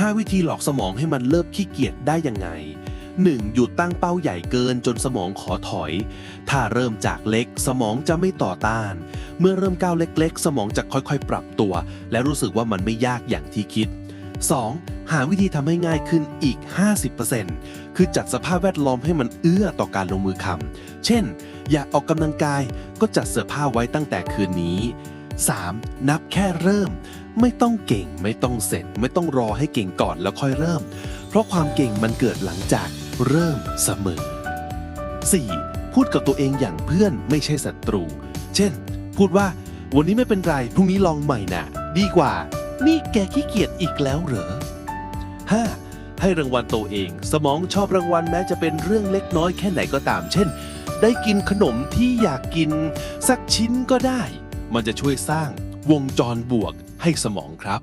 5 วิธีหลอกสมองให้มันเลิกขี้เกียจได้ยังไง 1. หยุดตั้งเป้าใหญ่เกินจนสมองขอถอย ถ้าเริ่มจากเล็กสมองจะไม่ต่อต้าน เมื่อเริ่มก้าวเล็ก ๆ สมองจะค่อยๆ ปรับตัว และรู้สึกว่ามันไม่ยากอย่างที่คิด 2. หาวิธีทำให้ง่ายขึ้นอีก 50%คือจัดสภาพแวดล้อมให้มันเอื้อต่อการลงมือทำเช่น อยากออกกำลังกายก็จัดเสื้อผ้าไว้ตั้งแต่คืนนี้ 3. นับแค่เริ่ม ไม่ต้องเก่งไม่ต้องเสร็จ ไม่ต้องรอให้เก่งก่อนแล้วค่อยเริ่ม เพราะความเก่งมันเกิดหลังจากเริ่มเสมอ 4. พูดกับตัวเองอย่างเพื่อนไม่ใช่ศัตรู เช่น พูดว่า วันนี้ไม่เป็นไรพรุ่งนี้ลองใหม่นะดีกว่า นี่แกขี้เกียจอีกแล้วเหรอ 5. ให้รางวัลตัวเอง สมองชอบรางวัลแม้จะเป็นเรื่องเล็กน้อยแค่ไหนก็ตาม เช่น ได้กินขนมที่อยากกิน สักชิ้นก็ได้ มันจะช่วยสร้างวงจรบวกให้สมองครับ